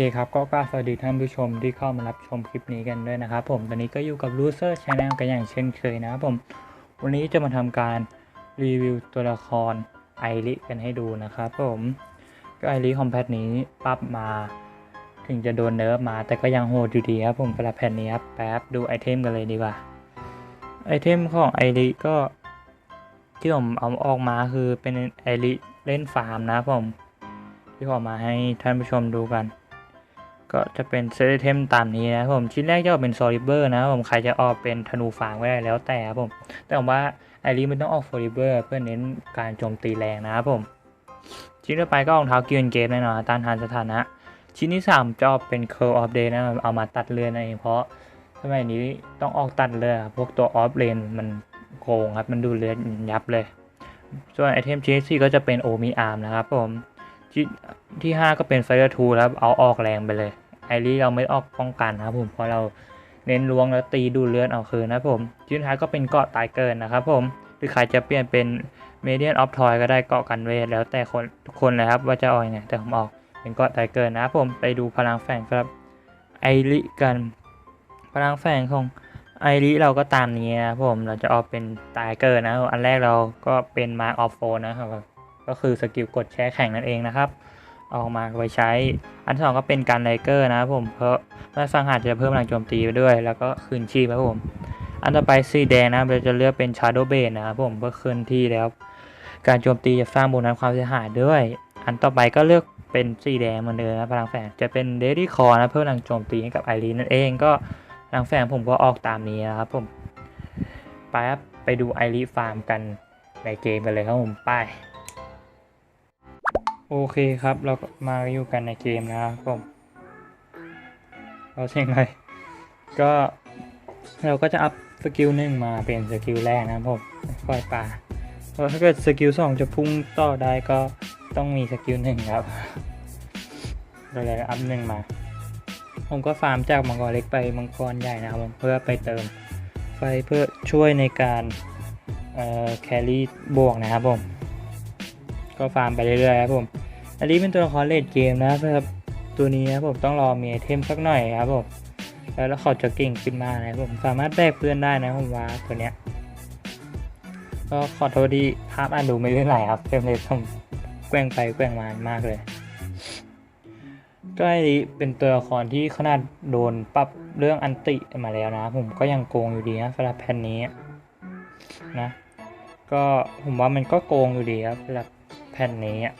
โอเคครับก็กราสวัสดีท่านผู้ชมที่เข้ามารับชมคลิปนี้กันด้วยนะครับผมตอนนี้ก็อยู่กับ Loser Channel กันอย่างเช่นเคยนะครับผม วันนี้จะมาทำการรีวิวตัวละครไอริกันให้ดูนะครับผมก็ไอริคอมแพทนี้ปรับมาถึงจะโดนเนิร์ฟมา แต่ก็ยังโหดอยู่ดีครับผมสำหรับแผ่นนี้ครับแป๊บดูไอเทมกันเลยดีกว่าไอเทมของไอริก็ที่ผมเอาออกมาคือเป็นไอริเล่นฟาร์มนะครับผมที่ผมเอามาให้ท่านผู้ชมดูกัน ก็จะเป็นเซตเทมตามนี้นะครับผมชิ้นแรกจะออกเป็นซอลิเบอร์นะครับผมใครจะออกเป็นธนูฟางก็ได้แล้วแต่ครับผม แต่ผมว่าไอรีมันต้องออกฟอลิเบอร์เพื่อเน้นการโจมตีแรงนะครับผม ชิ้นต่อไปก็รองเท้ากิวนเกมแน่นอนต้านทานสถานะ ชิ้นที่ 3 จะออกเป็น Curl of Day นะครับเอามาตัดเลือนเองเพราะสมัยนี้ต้องออกตัดเลือพวกตัวออฟเลนมันโกงครับมันดูเลือยับเลย ส่วนไอเทมชิ้นที่สี่ก็จะเป็นโอมิอาร์มนะครับผมชิ้นที่ 5 ก็เป็นไฟเ e อร์ทูแล้วเอาออกแรงไปเลย ไอรีเราไม่ออกป้องกันนะครับผมเพราะเราเน้นล้วงแล้วตีดูเลือดเอาคืนนะครับผมชิ้นสุดท้ายก็เป็นเกาะตายเกินนะครับผมหรือใครจะเปลี่ยนเป็นเมเดียนออฟทอยก็ได้เกาะกันเวทแล้วแต่คนทุกคนเลยครับว่าจะอาอยังไงแต่ผมออกเป็นเกาะตายเกินนะครับผมไปดูพลังแฝงครับไอริกัน พลังแฝงของไอริเราก็ตามนี้นะครับผมเราจะออกเป็นตายเกินนะอันแรกเราก็เป็นมาร์กออฟโฟนะครับก็คือสกิลกดแช่แข่งนั่นเองนะครับ ออกมาไว้ใช้ อันที่สองก็เป็นการไลเกอร์นะครับผมเพราะเมื่อสังหารจะเพิ่มพลังโจมตีไปด้วย แล้วก็คืนชีพครับผม อันต่อไปสีแดงนะเราจะเลือกเป็น Shadow b a s นะครับผมเพื่อคืนที่แล้ว การโจมตีจะสร้างโบนัสความเสียหายด้วย อันต่อไปก็เลือกเป็นสีแดงเหมือนเดิมนะพลังแฝงจะเป็นเดลี่คอร์นะเพิ่มพลังโจมตีให้กับไอรีนนั่นเองก็พลังแฝงผมก็ออกตามนี้นะครับผมไปครับไปดูไอรีฟาร์มกันในเกมกันเลยครับผมไป โอเคครับ เราก็มาอยู่กันในเกมนะครับผมเราเช่นไรก็เราก็จะอัพสกิลหนึ่งมาเป็นสกิลแรกนะครับผมค่อยปลาเพราะถ้าเกิดสกิลสองจะพุ่งต่อได้ก็ต้องมีสกิลหนึ่งครับ เราเลยอัพหนึ่งมา ผมก็ฟาร์มจากมังกรเล็กไปมังกรใหญ่นะครับผมเพื่อไปเติมไฟเพื่อช่วยในการเอ่อแครี่บวกนะครับผม ก็ฟาร์มไปเรื่อยๆครับผม อันนี้เป็นตัวละครเลดเกมนะครับตัวนี้นะครับผมต้องรอมีไอเทมสักหน่อยครับผมแล้วเขาจะเก่งขึ้นมานะครับผมสามารถแบกเพื่อนได้นะผมว่าตัวเนี้ยก็ขอโทษที่ภาพอ่านดูไม่ได้ไหลครับเฟรมเรทผมแกว่งไปแกว่งมามากเลยก็ไอ้นี้เป็นตัวละครที่ขนาดโดนปรับเรื่องอันติมาแล้วนะผมก็ยังโกงอยู่ดีนะสำหรับแผ่นนี้นะก็ผมว่ามันก็โกงอยู่ดีครับสำหรับแผ่นนี้อะ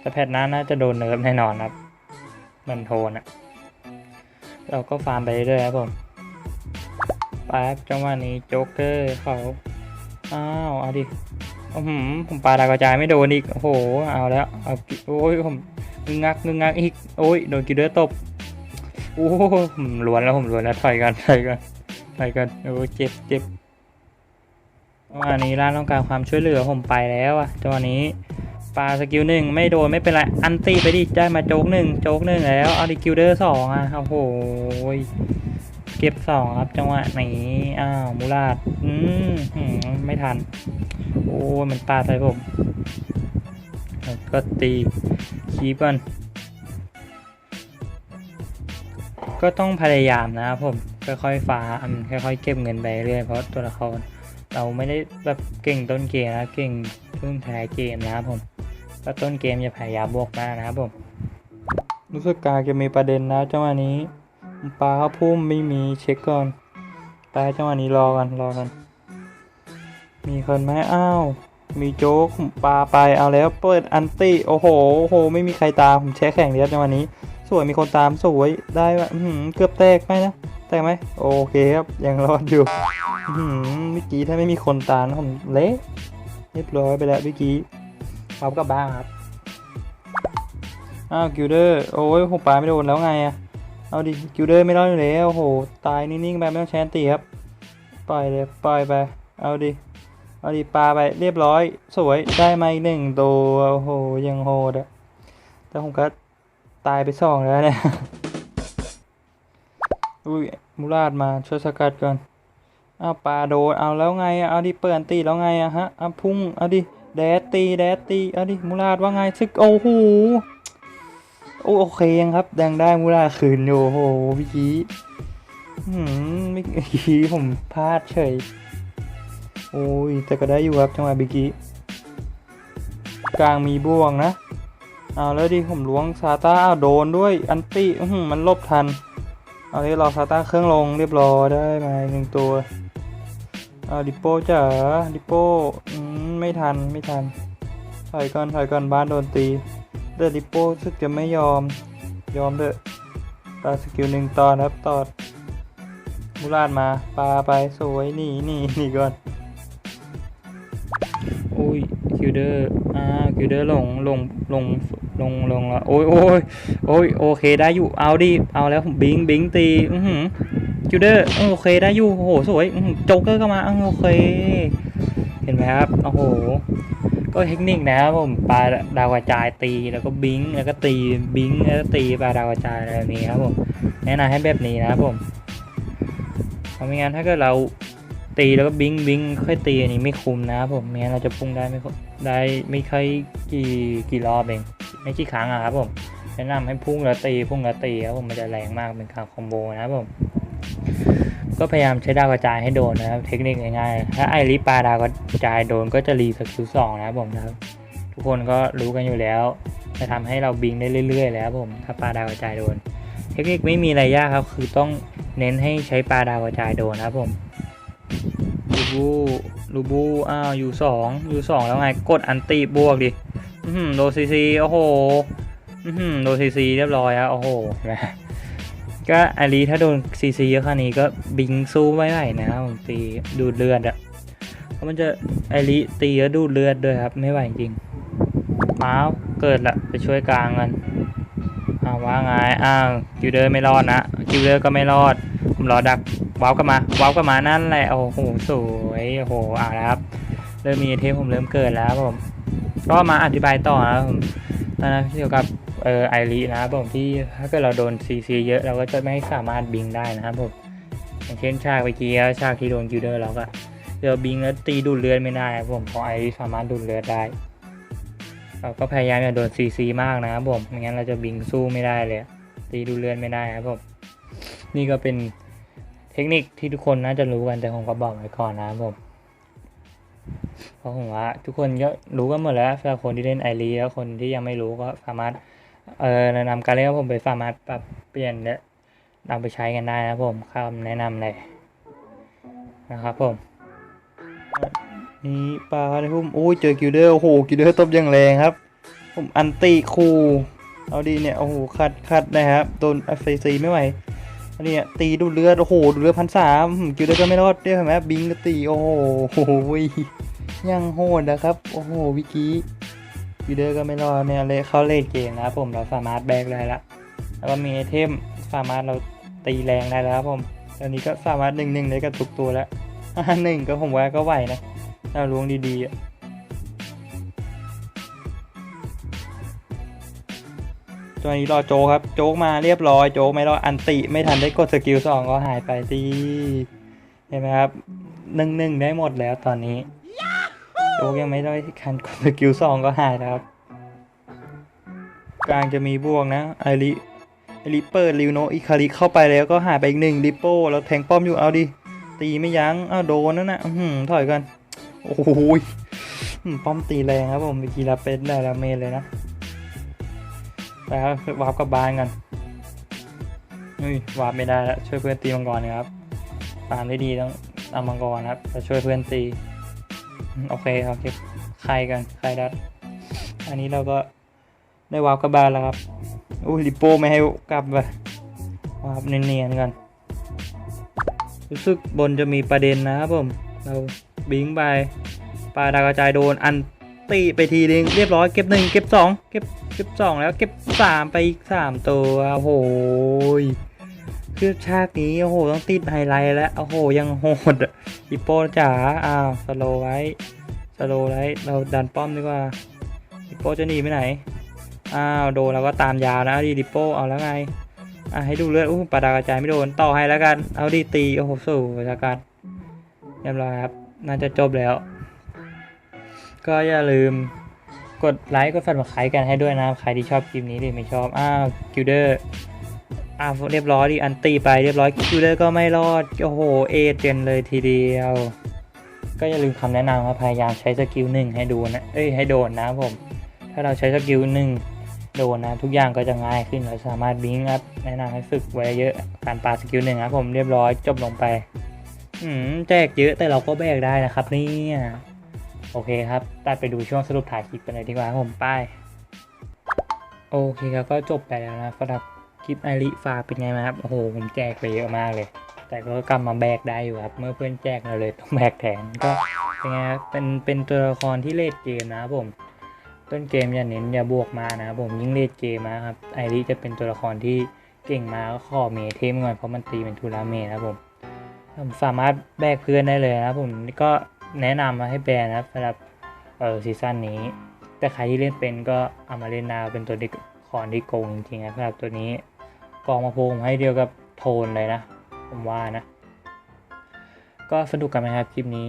แต่แผ่นหน้าน่าจะโดนเนิร์ฟแน่นอนครับ มันโทนอะเราก็ฟาร์มไปเรื่อยครับผมไปครับจังหวะนี้โจ๊กเกอร์เขา อ้าวเอาดิอือหือผมปาดากระจายไม่โดนอีก โอ้โห เอาแล้ว เอาโอ้ยผมงึงงักงึงงักอีก โอ้ย โดนกิเดอร์ตบ โอ้โหผมล้วนแล้วผมล้วนแล้วถอยกันถอยกันถอยกัน โอ้เจ็บเจ็บจังหวะนี้ร้านต้องการความช่วยเหลือผมไปแล้วอะจังหวะนี้ ปลาสกิลหนึ่งไม่โดนไม่เป็นไรอันตีไปดิได้มาโจ๊กหนึ่งโจ๊กหนึ่งแล้วเอาดิกิลเดอร์สองอะโอ้โหเก็บสองครับจังหวะนี้อ้าวมูราดอืมไม่ทัน โอ้มันปลาใส่ผมก็ตีคีบก่อนก็ต้องพยายามนะครับผมค่อยๆฟ้าร์มค่อยๆเก็บเงินไปเรื่อยเพราะตัวละครเราไม่ได้แบบเก่งต้นเกมนะเก่งช่วงท้เกมนะครับผม ก็ต้นเกมอย่าพยายามบวกมากนะครับผมรู้สึกกาจะมีประเด็นนะจังหวะนี้ปลาเข้าพุ่มไม่มีเช็คก่อนไปจังหวะนี้รอกันรอกัน มีคนไหมอ้าวมีโจ๊กปลาไปเอาแล้วเปิดอันติโอ้โหโอ้โห ไม่มีใครตามผมแช่แข่งเรียบในวันนี้ สวยมีคนตามสวยได้ว่ะอื้อหือเกือบแตกไหมนะแตกไหมโอเคครับยังรอดอยู่อื้อหือเมื่อกี้ถ้าไม่มีคนตามนะผมเละเรียบร้อยไปแล้วเมื่อกี้ พร้อมกับบ้าครับ อ้าวกิลเดอร์ โอ้ยผมปลาไม่โดนแล้วไงอะเอาดิกิลเดอร์ไม่รอดอยู่แล้วโอ้โห ตายนิ่งๆไปไม่ต้องแชนตีครับ ปล่อยเลยปล่อยไป เอาดิ เอาดิปลาไปเรียบร้อย สวย ได้มาอีกหนึ่งตัวโอ้โห ยังโหดอะแต่ผมก็ตายไปสองแล้วเนี่ย อุ้ยมูราดมาช่วยสกัดก่อนอ้าวปลาโดนเอาแล้วไงอะเอาดิเปิดอันตีแล้วไงอะฮะเอาพุ่ง เอาดิ แดดตีแดดตีเอาดิมูราดว่าไงซึกโอ้โหโอ้โอเคยังครับยังได้มูลาคืนอยู่โอ้โหพี่กี้อืมเมื่กี้ผมพลาดเฉยโอ้ยแต่ก็ได้อยู่ครับจังหวะเมื่อกี้กลางมีบ่วงนะเอาแล้วดิผมล้วงซาต้าอ้าโดนด้วยอันติอื้มันลบทันเอาเลยรอซาต้าเครื่องลงเรียบร้อยได้มาหนึ่งตัวเอาดิโป้จ๋าดิโป้อืม ไม่ทันไม่ทันถอยก่อนถอยก่อนบ้านโดนตีเดอดิโป้สึกจะไม่ยอม ยอมเด้อปาสกิลหนึ่งตอนครับตอดมูลาดมาปลาไปสวยหนี่นี่นี่ก่อนอุ้ยคิวเดอร์อ่าคิวเดอร์ลงลงลงลงลงละโอ้ยโอ้ยโอ้ยโอเคได้อยู่เอาดิเอาแล้วบิงบิงตีอือหือคิวเดอร์โอเคได้อยู่โอ้โหสวยโจ๊กเกอร์ก็มาโอเค ห็นไหมครับ โอ้โห ก็เทคนิคนะครับผมปลาดาวกระจายตีแล้วก็บิงแล้วก็ตีบิงแล้วก็ตีปลาดาวกระจายอะไรแบบนี้ครับผมแนะนำให้แบบนี้นะครับผมเพราะไม่งั้นถ้าเกิดเราตีแล้วก็บิงบิงค่อยตีอันนี้ไม่คุ้มนะครับผมไม่งั้นเราจะพุ่งได้ไม่ได้ไม่ค่อยกี่กี่รอบเองไม่กี่ครั้งอะครับผมแนะนำให้พุ่งแล้วตีพุ่งแล้วตีครับผมมันจะแรงมากเป็นการคอมโบนะครับผม ก็พยายามใช้ดาวกระจายให้โดนนะครับ เทคนิคง่ายๆถ้าไอริปาดาวกระจายโดนก็จะรีสกิลสองนะครับผมนะครับ ทุกคนก็รู้กันอยู่แล้วจะทำให้เราบิงได้เรื่อย ๆ แล้วผมถ้าปลาดาวกระจายโดน เทคนิคไม่มีอะไรยากครับ คือต้องเน้นให้ใช้ปลาดาวกระจายโดนนะครับผมลูบูลูบูอ้าวอยู่สองอยู่สองแล้วไงกดอันติบวกดิโดซีซีโอ้โหโดซีซีเรียบร้อยแล้วโอ้โหนไหม ก็อาลีถ้าโดนซีซีเยอะขนาดนี้ก็บิงสู้ไม่ไหวนะครับผมตีดูดเลือดอะเพราะมันจะอาลีตีแล้วดูดเลือดด้วยครับ ไม่ไหวจริงอ้าวเกิดละไปช่วยกลางกันอ้าวว่าไงอ้าวคิวเดอร์ไม่รอดนะคิวเดอร์ก็ไม่รอด ผมรอดักว้าวกลับมาว้าวกลับมานั่นแหละโอ้โหสวยโอ้โหอ่าล้วครับ เริ่มมีเทมผมเริ่มเกิดแล้วผมก็มาอธิบายต่อนะผมนนั้นเกี่ยวกับ เออไอรีนะครับผมที่ถ้าเกิดเราโดนซีซีเยอะเราก็จะไม่สามารถบิงได้นะครับผมอย่างเช่นฉากเมื่อกี้ฉากที่โดนกิลเดอร์เราก็เดี๋ยวบิงแล้วตีดูดเลือดไม่ได้ครับผมเพราะไอรีสามารถดูดเลือดได้เราก็พยายามอย่าโดนซีซีมากนะครับผมไม่งั้นเราจะบิงสู้ไม่ได้เลยตีดูดเลือดไม่ได้ครับผมนี่ก็เป็นเทคนิคที่ทุกคนน่าจะรู้กันแต่ผมก็บอกไว้ก่อนนะครับผมเพราะผมว่าทุกคนก็รู้กันหมดแล้วสำหรับคนที่เล่นไอรีแล้วคนที่ยังไม่รู้ก็สามารถ เออแนะนำการเล่นของผมไปสามารถปรับเปลี่ยนและนำไปใช้กันได้นะผมคำแนะนำเลยนะครับผมนี่ปลาในพุ่มโอ้ยเจอกิลเดอร์โอ้โหกิลเดอร์ตบอย่างแรงครับ ผมอันติคูเอาดีเนี่ยโอ้โหคัดคัดนะครับโดนเอฟซีไม่ไหวอันนี้ตีดูเลือดโอ้โหดูเลือดพันสามกิลเดอร์ก็ไม่รอดเนี่ยเห็นไหมบิงก็ตีโอ้โหยังโหดนะครับโอ้โหวิกี้ วีเดอร์ก็ไม่รอดเนี่ยเลยเข้าเลทเกมนะครับผมเราสามารถแบกได้ละแล้วก็มีไอเทมสามารถเราตีแรงได้แล้วครับผมตอนนี้ก็สามารถหนึ่งหนึ่งได้กับทุกตัวแล้วหนึ่งก็ผมว่าก็ไหวนะถ้าล้วงดีๆอะตัวนี้รอโจครับ โจกมาเรียบร้อย โจกไม่รออันติ ไม่ทันได้กดสกิลสองก็หายไปตีเห็นไหมครับหนึ่งหนึ่งได้หมดแล้วตอนนี้ โจ๊กยังไม่ได้คันกดสกิลสองก็หายแล้วครับ กลางจะมีบวกนะไอริไอริเปิดริวโนอิคาริเข้าไปแล้วก็หายไปอีกหนึ่งริปโป้แล้วแทงป้อมอยู่เอาดิ ตีไม่ยั้งอ้าวโดนนั่นนะอื้อหือถอยกัน โอ้โหยป้อมตีแรงครับผมเมื่อกี้รับเป็นได้ละเมนเลยนะไปครับวาร์ปกับบ้านกันเฮ้ยวาร์ปไม่ได้แล้วช่วยเพื่อนตีมังกรนะครับตามได้ดีต้องเอามังกรครับจะช่วยเพื่อนตี โอเคโอเคใครกันใครดัดอันนี้เราก็ได้วาร์ปกลับบ้านแล้วครับอุ้ลิโป้ไม่ให้กลับไปวาร์ปเนียนๆกันรู้สึกบนจะมีประเด็นนะครับผม เราบิงไปปลาดากระจายโดนอันตีไปทีนึงเรียบร้อยเก็บหนึ่งเก็บสองเก็บเก็บสองแล้วเก็บสามไปอีกสามตัวโอ้โหย คือฉากนี้โอ้โหต้องติดไฮไลท์แล้วโอ้โหยังโหดอิโปจ๋าอ้าวสโลไว้สโลไว้เราดันป้อมดีกว่าฮิโปจะหนีไปไหนอ้าวโดนเราก็ตามยาวนะอาดิโปเอาแล้วไงอะให้ดูเลือดอู้ปาดากระจายไม่โดนต่อให้แล้วกันเอาดิตีโอ้โหสู้ประการเรียบร้อยครับน่าจะจบแล้ว ก็อย่าลืมกดไลค์กดฟันมาใครกันให้ด้วยนะครับใครที่ชอบคลิปนี้หรือไม่ชอบอ้าวกิลเดอร์ อ้าวเรียบร้อยดิอันตีไปเรียบร้อยกิลเดอร์ก็ไม่รอด โอ้โห เอเจนเลยทีเดียว ก็อย่าลืมคำแนะนำครับพยายามใช้สกิลหนึ่งให้ดูนะ เอ้ยให้โดนนะผม ถ้าเราใช้สกิลหนึ่งโดนนะ ทุกอย่างก็จะง่ายขึ้นเราสามารถบิงอัพแนะนำให้ฝึกไว้เยอะการปาสกิลหนึ่งครับผมเรียบร้อยจบลงไปอืมแจกเยอะแต่เราก็แบกได้นะครับเนี่ยโอเคครับตัดไปดูช่วงสรุปถ่ายคลิปกันเลยดีกว่าผมไป้ายโอเคครับก็จบไปแล้วนะสำหรับ คลิปไอริฟาเป็นไงไหมครับ โอ้โห ผมแจกไปเยอะมากเลย แต่ก็กลับมาแบกได้อยู่ครับ เมื่อเพื่อนแจกเราเลยต้องแบกแทนก็เป็นไงครับเป็นเป็นตัวละครที่เลดเกมนะครับผมต้นเกมอย่าเน้นอย่าบวกมานะครับผมยิ่งเลดเกมนะครับไอริจะเป็นตัวละครที่เก่งมาก็ขอเมเทมก่อนเพราะมันตีเป็นทูราเมนะครับผมสามารถแบกเพื่อนได้เลยนะครับผมก็แนะนำมาให้แบนนะครับสำหรับเออซีซั่นนี้ แต่ใครที่เล่นเป็นก็เอามาเล่นนาเป็นตัวที่คอนที่โกงจริงๆนะสำหรับตัวนี้ กองมาโพงให้เดียวกับโทนเลยนะ ผมว่านะ ก็สนุกกันไหมครับ คลิปนี้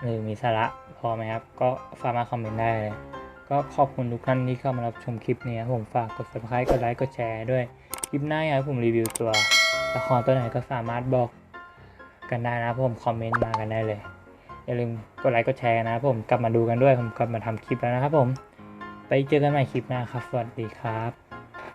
หรือมีสาระพอไหมครับ ก็สากมาคอมเมนต์ได้เลย ก็ขอบคุณทุกท่านที่เข้ามารับชมคลิปนี้ผมฝากกด subscribe กดไลค์กดแชร์ด้วย คลิปหน้าอยากให้ผมรีวิวตัวละครตัวไหนก็สามารถบอกกันได้นะผมคอมเมนต์มากันได้เลยอย่าลืมกดไลค์กดแชร์นะผมกลับมาดูกันด้วยผมกลับมาทำคลิปแล้วนะครับผม ไปเจอกันใหม่คลิปหน้าครับ สวัสดีครับ